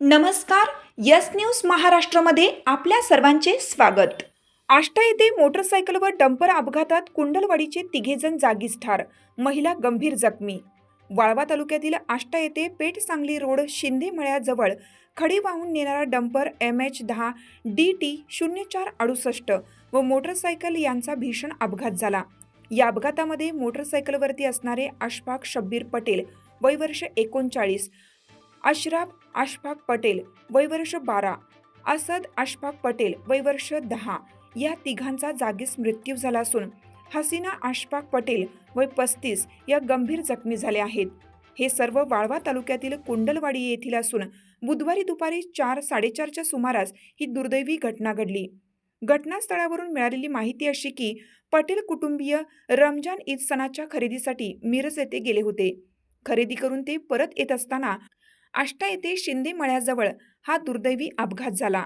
नमस्कार yes news महाराष्ट्रामध्ये आपल्या सर्वांचे स्वागत. आष्टा येथे मोटरसायकलवर डंपर अपघातात कुंडलवाडीचे तिघेजण जागीच ठार महिला गंभीर जखमी. वाळवा तालुक्यातील आष्टा येथे पेठ सांगली रोड शिंदे मळ्याजवळ खडी वाहून नेणारा डंपर एम एच दहा डी टी शून्य चार अडुसष्ट व मोटरसायकल यांचा भीषण अपघात झाला. या अपघातामध्ये मोटरसायकलवरती असणारे अशफाक शब्बीर पटेल वय वर्ष एकोणचाळीस अशराफ अशफाक पटेल वय वर्ष बारा. असद अशफाक पटेल वय वर्ष दहा. या तिघांचा जागीच मृत्यू झाला असून हसीना अशफाक पटेल वय पस्तीस या गंभीर जखमी झाल्या आहेत. हे सर्व वाळवा तालुक्यातील कुंडलवाडी येथील असून बुधवारी दुपारी चार साडेचारच्या सुमारास ही दुर्दैवी घटना घडली. घटनास्थळावरून मिळालेली माहिती अशी की पटेल कुटुंबीय रमजान ईद सणाच्या खरेदीसाठी मिरज येथे गेले होते. खरेदी करून ते परत येत असताना आष्टा येथे शिंदे मळ्याजवळ हा दुर्दैवी अपघात झाला.